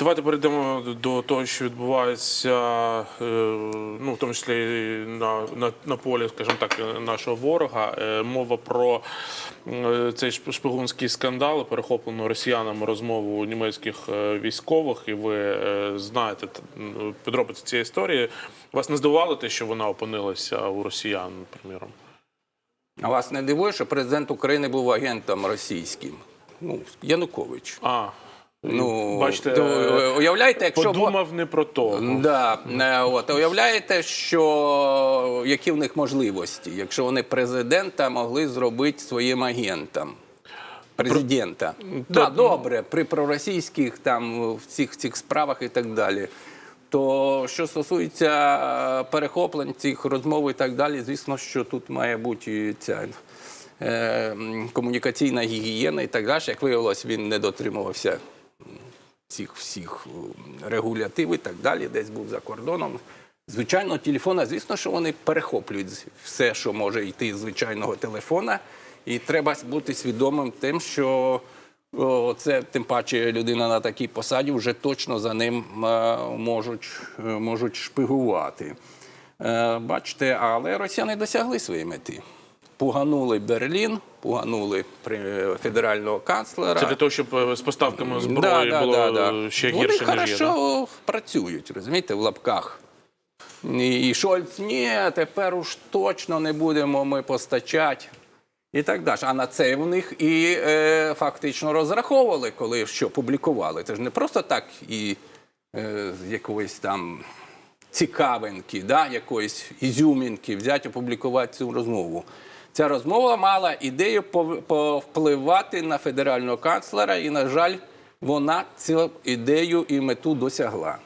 Давайте перейдемо до того, що відбувається, е, ну в тому числі на, на, на полі, скажімо так, нашого ворога. Е, Мова про е, цей шпигунський скандал, перехоплену росіянами розмову німецьких військових, і ви знаєте підробиці цієї історії. Вас не здивувало те, що вона опинилася у росіян, приміром? А вас не дивує, що президент України був агентом російським? Ну, Янукович. А, Ну, бачите, то, е, уявляєте, якщо подумав не про то. Да, е, от уявляєте, що які в них можливості, якщо вони президента могли зробити своїм агентом. Президента. Да, добре, при проросійських там в цих, цих справах і так далі. То що стосується е, перехоплень цих розмов і так далі, звісно, що тут має бути ця е, комунікаційна гігієна і так далі. Як виявилось, він не дотримувався цих всіх е, регулятив і так далі, десь був за кордоном. Звичайно, телефона, звісно, що вони перехоплюють все, що може йти з звичайного телефона. І треба бути свідомим тим, що о, це тим паче людина на такій посаді вже точно за ним е, можуть, е, можуть шпигувати. Е, Бачите, але росіяни досягли своєї мети. Пуганули Берлін, пуганули федерального канцлера. Це для того, щоб е, з поставками зброї було е, ще Вони гірше, ніж є. да? хорошо працюють, розумієте, в лапках. І, Шольц, ні, тепер уж точно не будемо ми постачати. І так далі. А на це в них і е, фактично розраховували, коли що публікували. Це ж не просто так і е, з якоїсь там цікавинки, да, якоїсь ізюмінки взяти, опублікувати цю розмову. Ця розмова мала ідею пов- повпливати на федерального канцлера, і, на жаль, вона цю ідею і мету досягла.